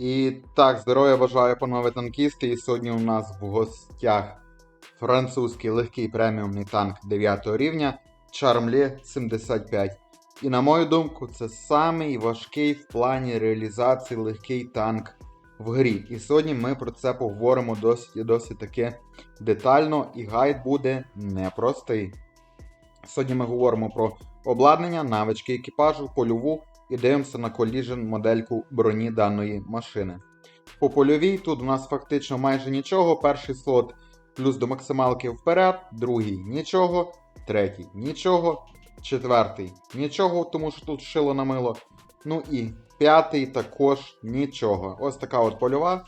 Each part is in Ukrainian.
І так, здоров'я бажаю, панове танкісти. І сьогодні у нас в гостях французький легкий преміумний танк 9 рівня Charmle 75. І на мою думку, це самий важкий в плані реалізації легкий танк в грі. І сьогодні ми про це поговоримо досить і досить таки детально, і гайд буде непростий. Сьогодні ми говоримо про обладнання, навички екіпажу, польову і дивимося на коліжен модельку броні даної машини. По польовій тут у нас фактично майже нічого. Перший слот плюс до максималки вперед, другий нічого, третій нічого, четвертий нічого, тому що тут шило на мило. Ну і п'ятий також нічого. Ось така от польова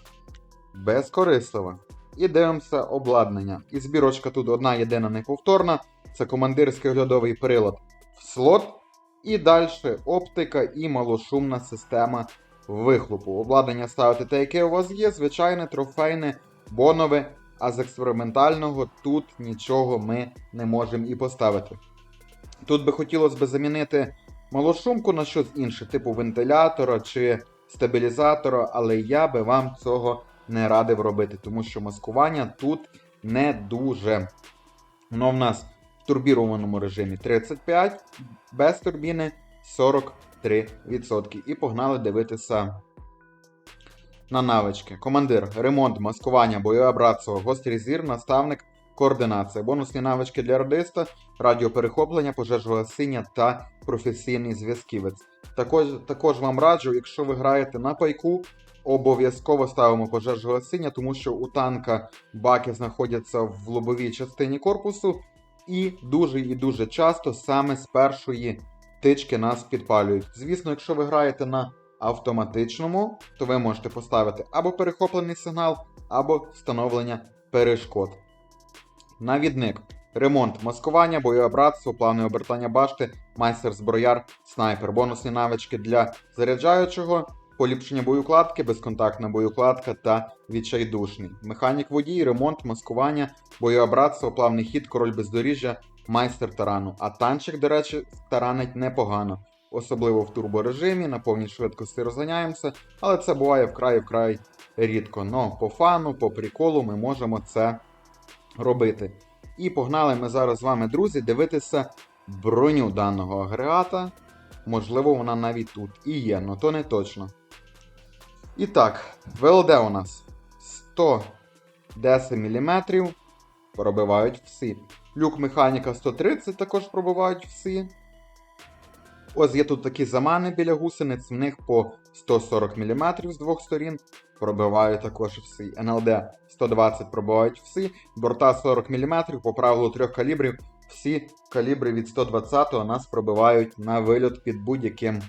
безкорислива. І дивимося обладнання. І збірочка тут одна єдина неповторна. Це командирський оглядовий прилад в слот. І далі оптика і малошумна система вихлопу. Обладнання ставити те, яке у вас є, звичайне, трофейне, бонове, а з експериментального тут нічого ми не можемо і поставити. Тут би хотілося б замінити малошумку на щось інше, типу вентилятора чи стабілізатора, але я би вам цього не радив робити, тому що маскування тут не дуже. Воно в нас в турбірованому режимі 35, без турбіни 43%. І погнали дивитися на навички. Командир, ремонт, маскування, бойове братство, гострий зір, наставник, координація. Бонусні навички для радиста, радіоперехоплення, пожежогасіння та професійний зв'язківець. Також, також вам раджу, якщо ви граєте на пайку, обов'язково ставимо пожежогасіння, тому що у танка баки знаходяться в лобовій частині корпусу, і дуже і дуже часто саме з першої тички нас підпалюють. Звісно, якщо ви граєте на автоматичному, то ви можете поставити або перехоплений сигнал, або встановлення перешкод. Навідник. Ремонт, маскування, бойове братство, плавне обертання башти, майстер зброяр, снайпер, бонусні навички для заряджаючого, поліпшення боєукладки, безконтактна боєукладка та відчайдушний. Механік водій, ремонт, маскування, бойове братство, плавний хід, король бездоріжжя, майстер тарану. А танчик, до речі, таранить непогано. Особливо в турборежимі, на повній швидкості розганяємося, але це буває вкрай вкрай рідко. Но по фану, по приколу ми можемо це робити. І погнали ми зараз з вами, друзі, дивитися броню даного агрегата. Можливо, вона навіть тут і є, але то не точно. І так, ВЛД у нас 110 мм. Пробивають всі. Люк механіка 130 також пробивають всі. Ось є тут такі замани біля гусениць, в них по 140 мм з двох сторін. Пробивають також всі. НЛД 120 пробивають всі. Борта 40 мм по правилу трьох калібрів. Всі калібри від 120 нас пробивають на вильот під будь-яким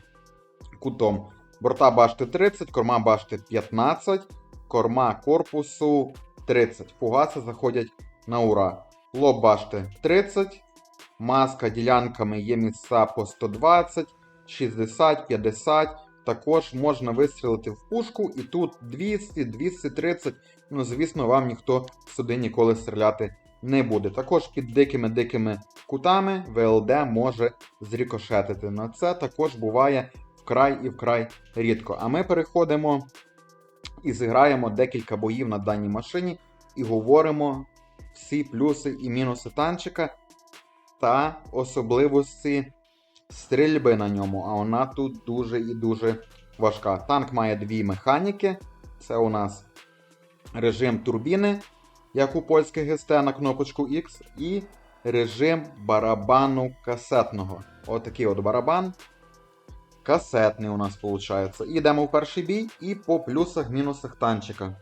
кутом. Борта башти 30, корма башти 15, корма корпусу 30. Фугаси заходять на ура. Лоб башти 30. Маска ділянками є місця по 120, 60, 50. Також можна вистрілити в пушку, і тут 200, 230. Ну, звісно, вам ніхто сюди ніколи стріляти не буде. Також під дикими-дикими кутами ВЛД може зрікошетити. На це також буває вкрай і вкрай рідко. А ми переходимо і зіграємо декілька боїв на даній машині і говоримо всі плюси і мінуси танчика та особливості стрільби на ньому. А вона тут дуже і дуже важка. Танк має дві механіки. Це у нас режим турбіни, як у польських ГСТ на кнопочку X, і режим барабану касетного. Отакий от барабан. Касетний у нас виходить. Йдемо в перший бій і по плюсах-мінусах танчика.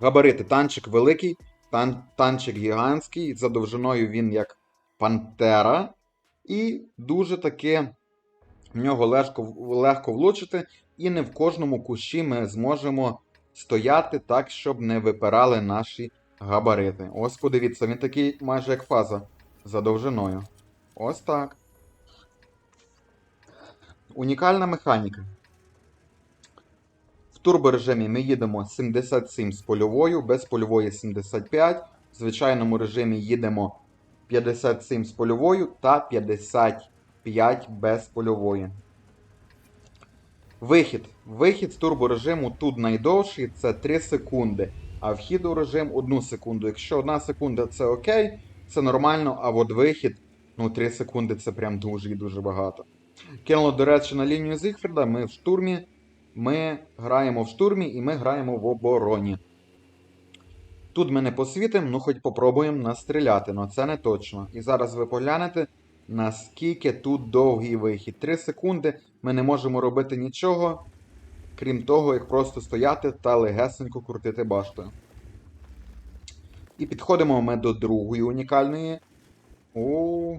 Габарити. Танчик великий, тан танчик гігантський. За довжиною він як Пантера. І дуже таки в нього легко, легко влучити. І не в кожному кущі ми зможемо стояти так, щоб не випирали наші габарити. Ось подивіться, він такий майже як фаза за довжиною. Ось так. Унікальна механіка. В турборежимі ми їдемо 77 з польовою, без польової 75. В звичайному режимі їдемо 57 з польовою та 55 без польової. Вихід. Вихід з турборежиму тут найдовший це 3 секунди, а вхід у режим 1 секунду. Якщо 1 секунда це окей, це нормально, а от вихід, ну 3 секунди це прям дуже і дуже багато. Кинуло, до речі, на лінію Зігфріда, ми в штурмі. Ми граємо в штурмі і ми граємо в обороні. Тут ми не посвітимо, ну хоч попробуємо настріляти, але це не точно. І зараз ви поглянете, наскільки тут довгий вихід. 3 секунди ми не можемо робити нічого, крім того, як просто стояти та легесенько крутити баштою. І підходимо ми до другої унікальної. О,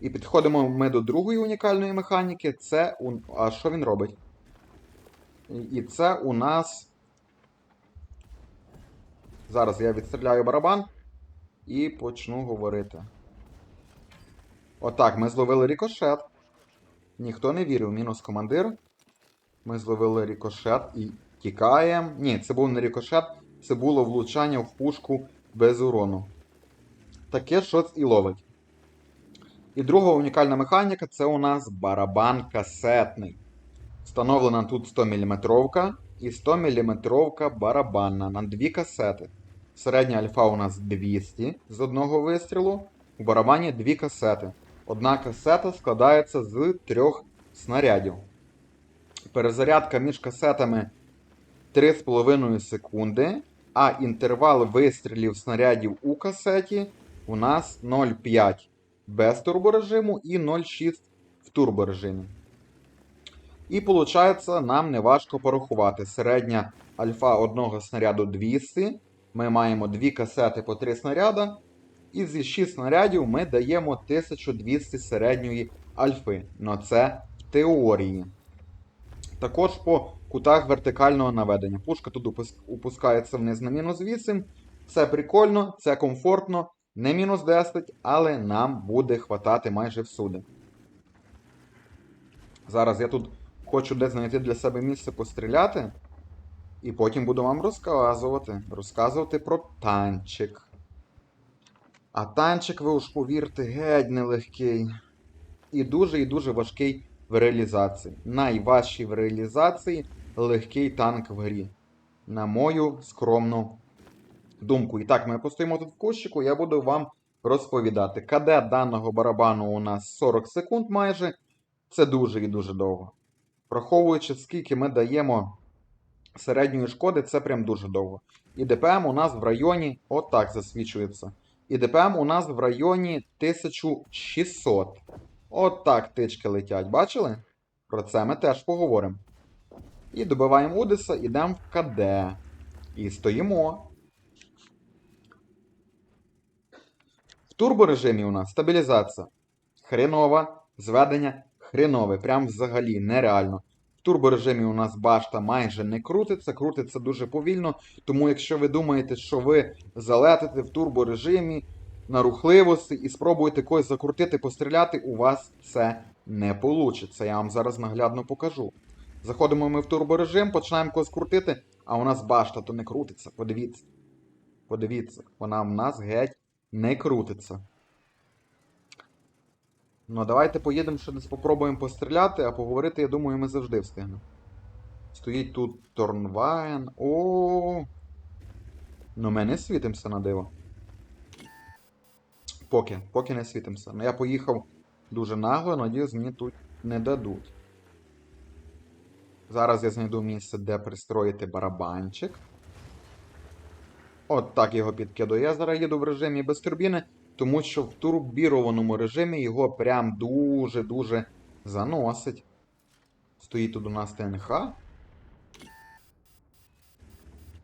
і підходимо ми до другої унікальної механіки. Це у... А що він робить? І- це у нас. Зараз я відстріляю барабан і почну говорити. Отак, ми зловили рікошет. Ніхто не вірив, мінус командир. Ми зловили рікошет і тікаємо. Ні, це був не рікошет, це було влучання в пушку без урону. Таке щось і ловить. І друга унікальна механіка це у нас барабан касетний. Встановлена тут 100 мм і 100 мм барабанна на дві касети. Середня альфа у нас 200 з одного вистрілу. У барабані дві касети. Одна касета складається з трьох снарядів. Перезарядка між касетами 3,5 секунди, а інтервал вистрілів снарядів у касеті у нас 0,5 без турборежиму і 0,6 в турборежимі. І виходить, нам не важко порахувати. Середня альфа одного снаряду 200. Ми маємо дві касети по 3 снаряда. І зі 6 снарядів ми даємо 1200 середньої альфи. Но це в теорії. Також по кутах вертикального наведення. Пушка тут опускається вниз на мінус 8. Це прикольно, це комфортно. Не мінус 10, але нам буде хватати майже всюди. Зараз я тут хочу десь знайти для себе місце постріляти. І потім буду вам розказувати. Розказувати про танчик. А танчик, ви уж повірте, геть нелегкий. І дуже і дуже важкий в реалізації. Найважчий в реалізації легкий танк в грі. На мою скромну думку. І так, ми постоїмо тут в кущику, я буду вам розповідати. КД даного барабану у нас 40 секунд майже. Це дуже і дуже довго. Враховуючи, скільки ми даємо середньої шкоди, це прям дуже довго. І ДПМ у нас в районі, отак засвічується. І ДПМ у нас в районі 1600. Отак тички летять, бачили? Про це ми теж поговоримо. І добиваємо Удиса, ідемо в КД. І стоїмо. Турборежимі у нас стабілізація. Хренова, зведення хренове. Прям взагалі нереально. В турборежимі у нас башта майже не крутиться, крутиться дуже повільно. Тому якщо ви думаєте, що ви залетите в турборежимі на рухливості і спробуєте когось закрутити, постріляти, у вас це не вийде. Я вам зараз наглядно покажу. Заходимо ми в турборежим, починаємо когось крутити, а у нас башта то не крутиться. Подивіться. Подивіться, вона в нас геть не крутиться. Ну, давайте поїдемо ще десь попробуємо постріляти, а поговорити, я думаю, ми завжди встигнемо. Стоїть тут Торнвайн. О. Ну ми не світимося на диво. Поки, поки не світимося. Ну я поїхав дуже нагло, надіюсь, мені тут не дадуть. Зараз я знайду місце, де пристроїти барабанчик. От так його підкидаю. Я зараз їду в режимі без турбіни, тому що в турбірованому режимі його прям дуже-дуже заносить. Стоїть тут у нас ТНХ.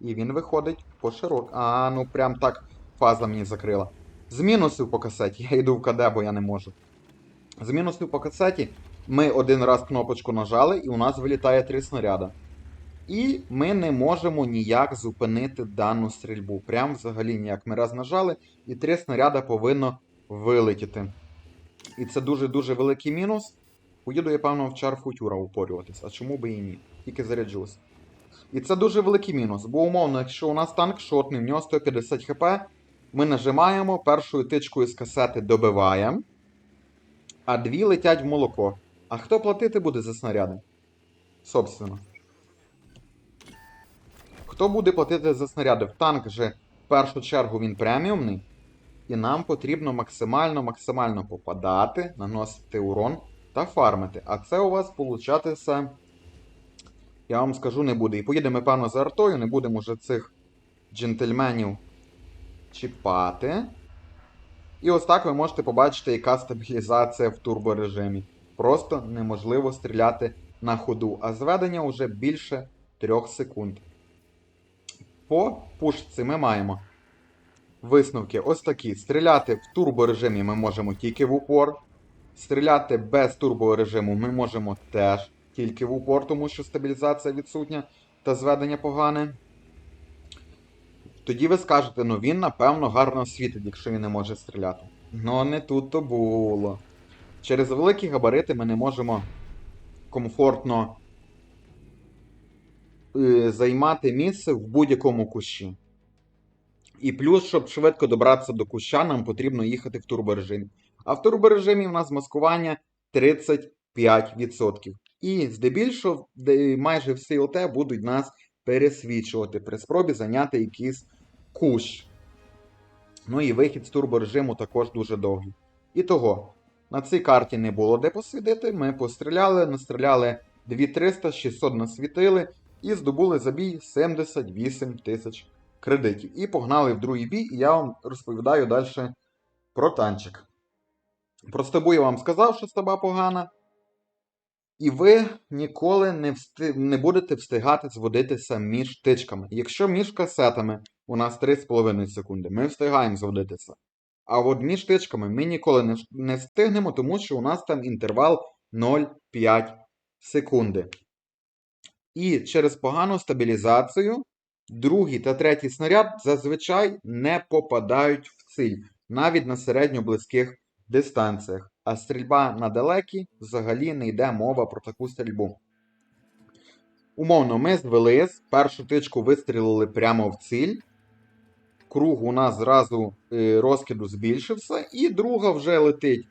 І він виходить по широк. А, ну прям так фаза мені закрила. З мінусів по касеті. Я йду в КД, бо я не можу. З мінусів по касеті ми один раз кнопочку нажали, і у нас вилітає три снаряда. І ми не можемо ніяк зупинити дану стрільбу. Прям взагалі ніяк. Ми раз нажали, і три снаряда повинно вилетіти. І це дуже-дуже великий мінус. Поїду я, певно, в чар футюра упорюватись, а чому би і ні? Тільки заряджусь. І це дуже великий мінус, бо умовно, якщо у нас танк шотний, в нього 150 хп, ми нажимаємо, першою тичкою з касети добиваємо, а дві летять в молоко. А хто платити буде за снаряди? Собственно. Хто буде платити за снаряди? В танк же в першу чергу він преміумний. І нам потрібно максимально максимально попадати, наносити урон та фармити. А це у вас получатися, я вам скажу, не буде. І поїдемо, певно, за артою, не будемо вже цих джентльменів чіпати. І ось так ви можете побачити, яка стабілізація в турборежимі. Просто неможливо стріляти на ходу, а зведення вже більше 3 секунд. По пушці ми маємо висновки ось такі. Стріляти в турборежимі ми можемо тільки в упор. Стріляти без турборежиму ми можемо теж тільки в упор, тому що стабілізація відсутня та зведення погане. Тоді ви скажете, ну він, напевно, гарно світить, якщо він не може стріляти. Ну, не тут то було. Через великі габарити ми не можемо комфортно займати місце в будь-якому кущі. І плюс, щоб швидко добратися до куща, нам потрібно їхати в турборежимі. А в турборежимі в нас маскування 35%. І здебільшого де майже всі ЛТ будуть нас пересвічувати при спробі зайняти якийсь кущ. Ну і вихід з турборежиму також дуже довгий. І того, на цій карті не було де посвітити. Ми постріляли, настріляли 2300, 600 насвітили і здобули за бій 78 тисяч кредитів. І погнали в другий бій, і я вам розповідаю далі про танчик. Про стабу я вам сказав, що стаба погана. І ви ніколи не, всти... не будете встигати зводитися між тичками. Якщо між касетами у нас 3,5 секунди, ми встигаємо зводитися. А от між тичками ми ніколи не встигнемо, тому що у нас там інтервал 0,5 секунди. І через погану стабілізацію другий та третій снаряд зазвичай не попадають в ціль, навіть на середньо-близьких дистанціях. А стрільба на далекій взагалі не йде мова про таку стрільбу. Умовно, ми звелись, першу тичку вистрілили прямо в ціль. Круг у нас зразу е, розкиду збільшився, і друга вже летить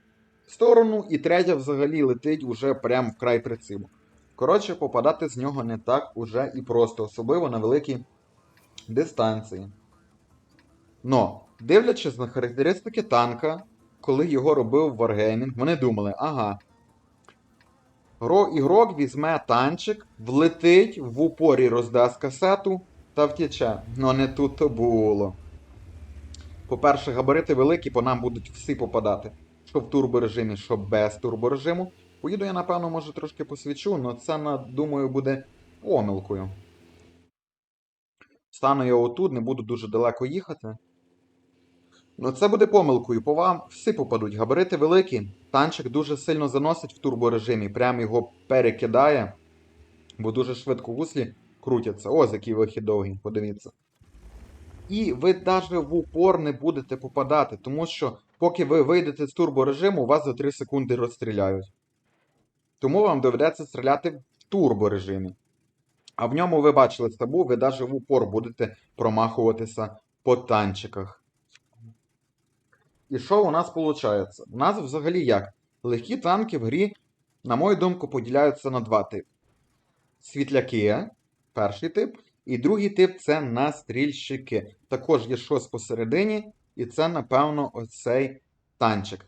в сторону, і третя взагалі летить уже прямо в край прицілу. Коротше, попадати з нього не так уже і просто, особливо на великій дистанції. Но, дивлячись на характеристики танка, коли його робив Wargaming, вони думали, ага. Гро ігрок візьме танчик, влетить, в упорі роздасть касету та втече. Но не тут то було. По-перше, габарити великі, по нам будуть всі попадати. Що в турборежимі, що без турборежиму. Поїду я, напевно, може трошки посвічу, але це, думаю, буде помилкою. Стану я отут, не буду дуже далеко їхати. Ну, це буде помилкою, по вам всі попадуть. Габарити великі. Танчик дуже сильно заносить в турборежимі, прям його перекидає, бо дуже швидко гуслі крутяться. Ось який вихід довгий, подивіться. І ви навіть в упор не будете попадати, тому що поки ви вийдете з турборежиму, вас за 3 секунди розстріляють. Тому вам доведеться стріляти в турборежимі. А в ньому ви бачили стабу, ви навіть в упор будете промахуватися по танчиках. І що у нас виходить? У нас взагалі як? Легкі танки в грі, на мою думку, поділяються на два типи. Світляки, перший тип, і другий тип це настрільщики. Також є щось посередині, і це, напевно, оцей танчик.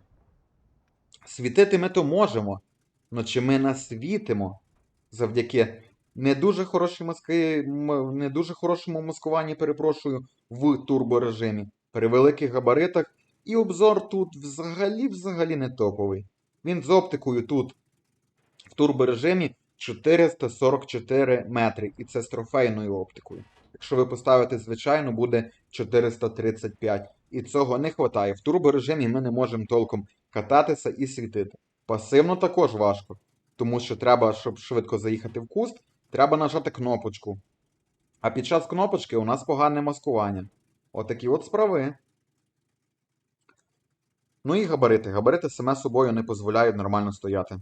Світити ми то можемо, але чи ми насвітимо завдяки не дуже, хорошій маски, не дуже хорошому маскуванні, перепрошую, в турборежимі, при великих габаритах. І обзор тут взагалі взагалі не топовий. Він з оптикою тут в турборежимі 444 метри, і це з трофейною оптикою. Якщо ви поставите звичайно, буде 435. І цього не вистачає. В турборежимі ми не можемо толком кататися і світити. Пасивно також важко, тому що треба, щоб швидко заїхати в куст, треба нажати кнопочку. А під час кнопочки у нас погане маскування. Отакі от справи. Ну і габарити. Габарити саме собою не дозволяють нормально стояти.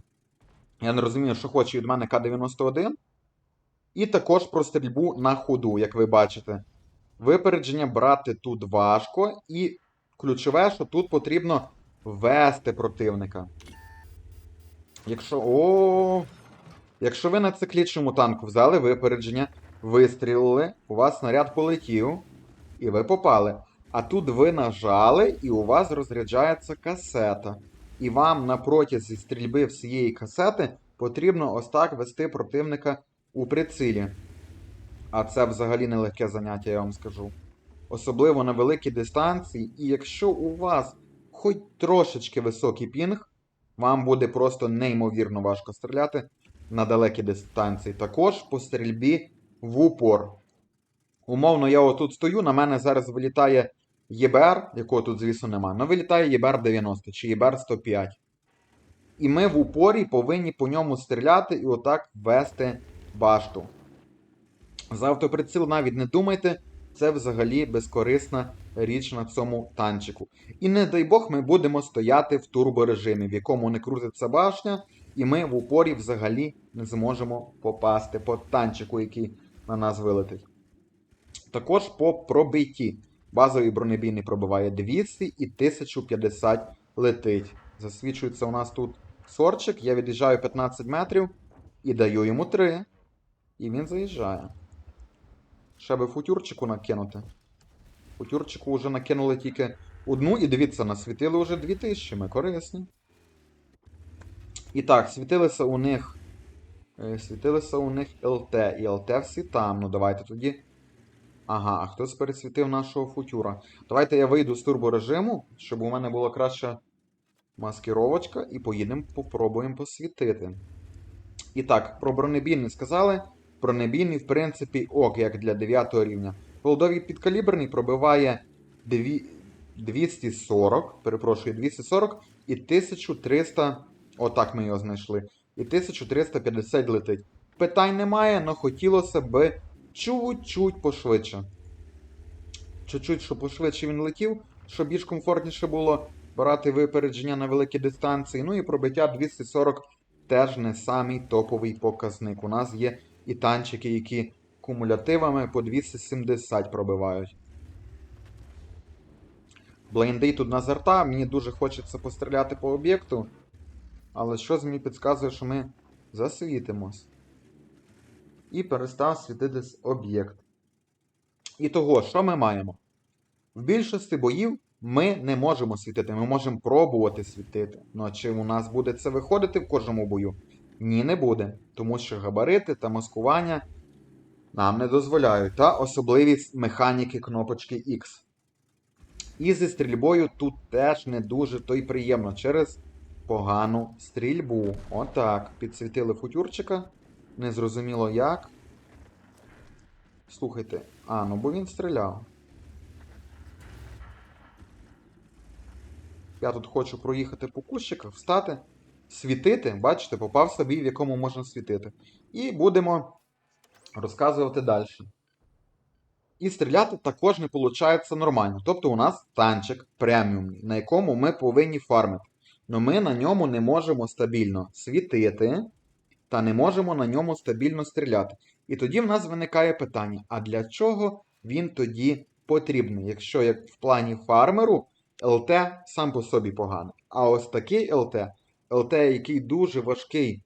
Я не розумію, що хоче від мене К-91. І також про стрільбу на ходу, як ви бачите. Випередження брати тут важко, і ключове, що тут потрібно вести противника. Якщо. О. Якщо ви на циклічному танку взяли випередження, вистрілили, у вас снаряд полетів, і ви попали. А тут ви нажали, і у вас розряджається касета. І вам на протязі стрільби всієї касети потрібно ось так вести противника у прицілі. А це взагалі нелегке заняття, я вам скажу. Особливо на великій дистанції, і якщо у вас хоч трошечки високий пінг, вам буде просто неймовірно важко стріляти на далекій дистанції. Також по стрільбі в упор. Умовно, я отут стою, на мене зараз вилітає ЄБР, якого тут, звісно, немає. Ну, вилітає ЄБР 90 чи ЄБР 105. І ми в упорі повинні по ньому стріляти і отак вести башту. За автоприціл навіть не думайте, це взагалі безкорисна річ на цьому танчику. І не дай Бог, ми будемо стояти в турборежимі, в якому не крутиться башня, і ми в упорі взагалі не зможемо попасти по танчику, який на нас вилетить. Також по пробитті. Базовий бронебійний пробиває 200 і 1050 летить. Засвічується у нас тут сорчик. Я від'їжджаю 15 метрів і даю йому 3. І він заїжджає. Ще би футюрчику накинути. Футюрчику вже накинули тільки одну, і дивіться, насвітили вже 2000, ми корисні. І так, світилися у них. е, Світилися у них ЛТ. І ЛТ всі там. Ну давайте тоді. Ага, а хтось пересвітив нашого футюра. Давайте я вийду з турборежиму, щоб у мене була краща маскировочка, і поїдемо, попробуємо посвітити. І так, про бронебійний сказали. Бронебійний, в принципі, ок, як для 9 рівня. Голдовий підкаліберний пробиває 240, перепрошую, 240 і 1300. Отак ми його знайшли. І 1350 летить. Питань немає, але хотілося би чуть-чуть пошвидше. Чуть-чуть, щоб пошвидше він летів, щоб більш комфортніше було брати випередження на великі дистанції. Ну і пробиття 240 теж не самий топовий показник. У нас є і танчики, які кумулятивами по 270 пробивають. Блейндей тут на зарта, мені дуже хочеться постріляти по об'єкту. Але щось мені підказує, що ми засвітимось. І перестав світитись об'єкт. І того, що ми маємо? В більшості боїв ми не можемо світити, ми можемо пробувати світити. Ну а чи у нас буде це виходити в кожному бою? Ні, не буде. Тому що габарити та маскування нам не дозволяють. Та особливість механіки кнопочки X. І зі стрільбою тут теж не дуже то й приємно через погану стрільбу. Отак. Підсвітили футюрчика. Незрозуміло як. Слухайте. А, ну бо він стріляв. Я тут хочу проїхати по кущиках, встати, світити. Бачите, попав собі, в якому можна світити. І будемо розказувати далі. І стріляти також не виходить нормально. Тобто у нас танчик преміумний, на якому ми повинні фармити. Но ми на ньому не можемо стабільно світити, та не можемо на ньому стабільно стріляти. І тоді в нас виникає питання: а для чого він тоді потрібний? Якщо як в плані фармеру ЛТ сам по собі поганий. А ось такий ЛТ, ЛТ, який дуже важкий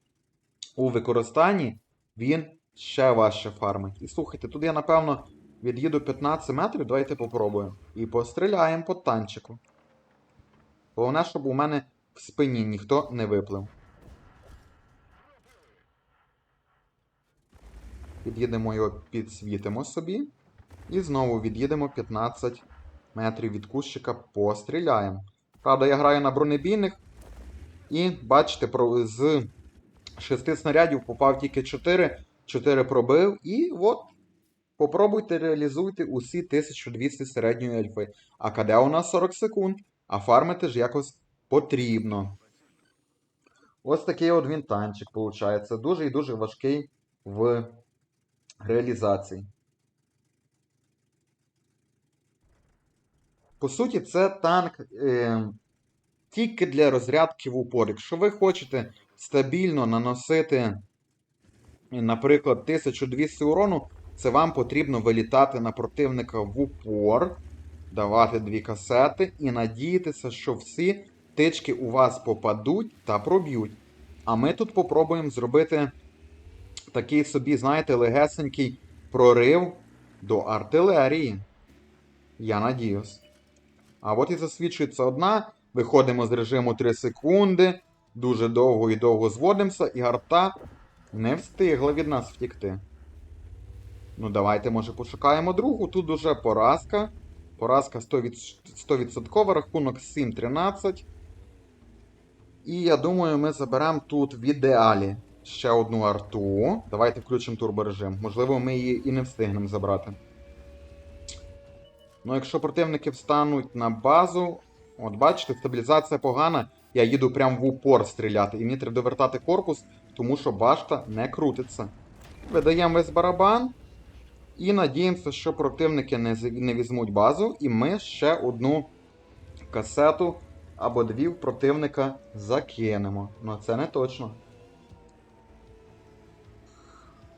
у використанні, він ще важче фармить. І слухайте, тут я, напевно, від'їду 15 метрів, давайте попробуємо. І постріляємо по танчику. Головне, щоб у мене в спині ніхто не виплив. Під'їдемо його, підсвітимо собі. І знову від'їдемо 15 метрів від кущика, постріляємо. Правда, я граю на бронебійних. І бачите, з 6 снарядів попав тільки 4. 4 пробив. І от. Попробуйте реалізуйте усі 1200 середньої альфи. А КД у нас 40 секунд. А фармити ж якось потрібно. Ось такий от він танчик, виходить. Дуже і дуже важкий в реалізації. По суті, це танк е, тільки для розрядки в упор. Якщо ви хочете стабільно наносити, наприклад, 1200 урону, це вам потрібно вилітати на противника в упор, давати дві касети і надіятися, що всі тички у вас попадуть та проб'ють. А ми тут попробуємо зробити такий собі, знаєте, легесенький прорив до артилерії. Я надіюсь. А от і засвідчується одна. Виходимо з режиму 3 секунди. Дуже довго і довго зводимося, і арта не встигла від нас втікти. Ну, давайте, може, пошукаємо другу. Тут уже поразка. Поразка 100%, рахунок 7-13. І я думаю, ми заберемо тут в ідеалі ще одну арту. Давайте включимо турборежим. Можливо, ми її і не встигнемо забрати. Ну, якщо противники встануть на базу. От бачите, стабілізація погана. Я їду прямо в упор стріляти. І мені треба довертати корпус, тому що башта не крутиться. Видаємо весь барабан. І надіємося, що противники не, не візьмуть базу, і ми ще одну касету або дві в противника закинемо. Ну це не точно.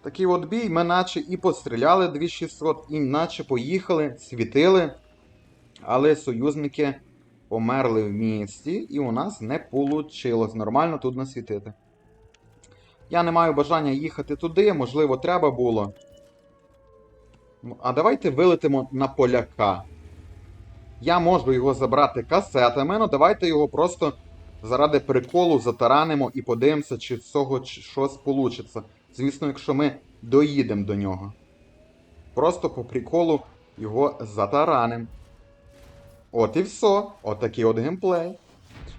Такий от бій, ми наче і постріляли 2600, і наче поїхали, світили. Але союзники померли в місті, і у нас не вийшло нормально тут насвітити. Я не маю бажання їхати туди, можливо, треба було. Ну, А давайте вилетимо на поляка. Я можу його забрати касетами, ну давайте його просто заради приколу затаранимо і подивимося, чи з цього щось получиться. Звісно, якщо ми доїдемо до нього. Просто по приколу його затараним. От і все. Отакий от геймплей.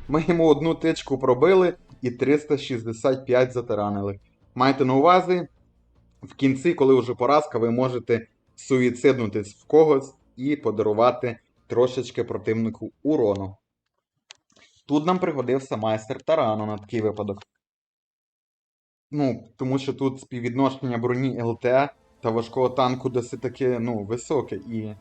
Ми йому одну тичку пробили і 365 затаранили. Майте на увазі, в кінці, коли вже поразка, ви можете суїциднутись в когось і подарувати трошечки противнику урону. Тут нам пригодився майстер тарану на такий випадок. Ну, тому що тут співвідношення броні ЛТ та важкого танку досить таки ну, високе. І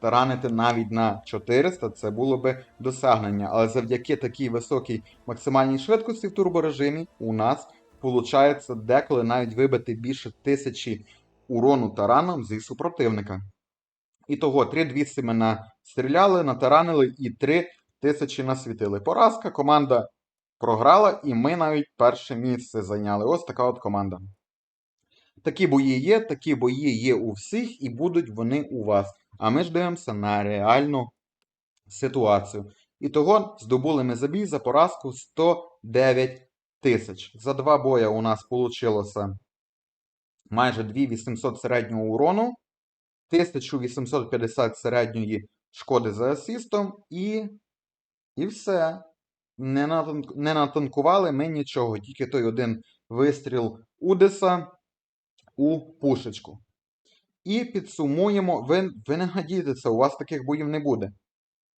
таранити навіть на 400 це було би досягнення. Але завдяки такій високій максимальній швидкості в турборежимі у нас виходить деколи навіть вибити більше тисячі урону тараном зі супротивника. І того 3200 ми настріляли, натаранили і 3000 насвітили. Поразка, команда програла, і ми навіть перше місце зайняли. Ось така от команда. Такі бої є, такі бої є у всіх, і будуть вони у вас. А ми ж дивимося на реальну ситуацію. І того здобули ми забій за поразку 109 тисяч. За два боя у нас вийшло майже 2800 середнього урону, 1850 середньої шкоди за асистом, і, і все. Не натанкували ми нічого, тільки той один вистріл Удеса у пушечку. І підсумуємо, ви, ви не надійтеся, у вас таких боїв не буде.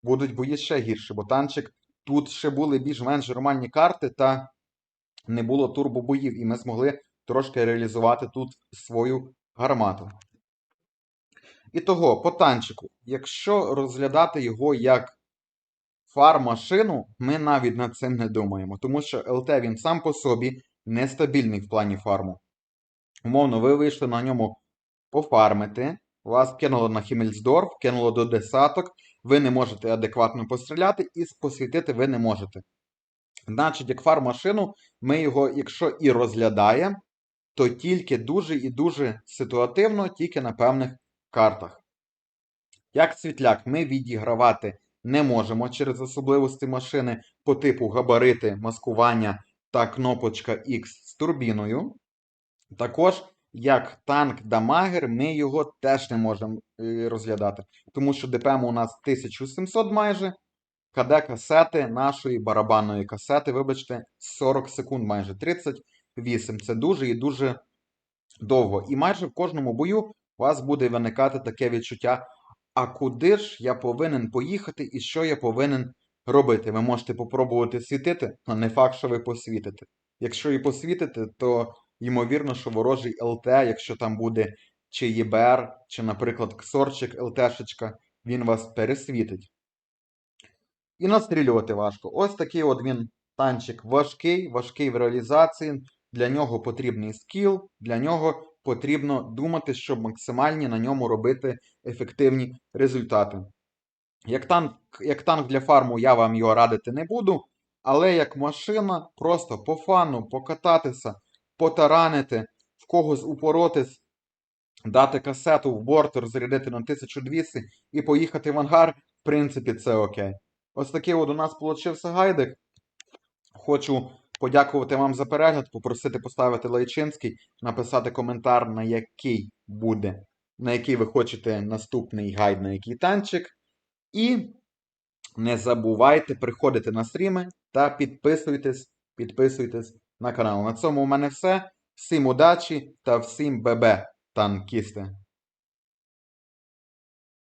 Будуть бої ще гірші, бо танчик тут ще були більш-менш нормальні карти, та не було турбобоїв, і ми змогли трошки реалізувати тут свою гармату. І того, по танчику, якщо розглядати його як фар-машину, ми навіть над цим не думаємо, тому що ЛТ він сам по собі нестабільний в плані фарму. Умовно, ви вийшли на ньому пофармити, вас кинуло на Хімельсдорф, кинуло до десяток, ви не можете адекватно постріляти і посвітити ви не можете. Значить, як фар-машину, ми його, якщо і розглядаємо, то тільки дуже і дуже ситуативно, тільки на певних картах. Як світляк, ми відігравати не можемо через особливості машини по типу габарити, маскування та кнопочка X з турбіною. Також, як танк дамагер, ми його теж не можемо е, розглядати, тому що ДПМ у нас 1700 майже. КД касети нашої барабанної касети, вибачте, 40 секунд, майже 38. Це дуже і дуже довго. І майже в кожному бою у вас буде виникати таке відчуття, а куди ж я повинен поїхати і що я повинен робити? Ви можете попробувати світити, але не факт, що ви посвітите. Якщо і посвітите, то ймовірно, що ворожий ЛТ, якщо там буде чи ЄБР, чи, наприклад, ксорчик ЛТшечка, він вас пересвітить. І настрілювати важко. Ось такий от він танчик важкий, важкий в реалізації. Для нього потрібний скіл, для нього потрібно думати, щоб максимальні на ньому робити ефективні результати. Як танк, як танк для фарму я вам його радити не буду, але як машина, просто по фану покататися, потаранити, в когось упоротись, дати касету в борт, розрядити на 1200 і поїхати в ангар, в принципі, це окей. Ось такий от у нас получився гайдик. Хочу подякувати вам за перегляд, попросити поставити лайчинський, написати коментар, на який буде, на який ви хочете наступний гайд, на який танчик. І не забувайте приходити на стріми та підписуйтесь, підписуйтесь на канал. На цьому у мене все. Всім удачі та всім бебе, танкісти!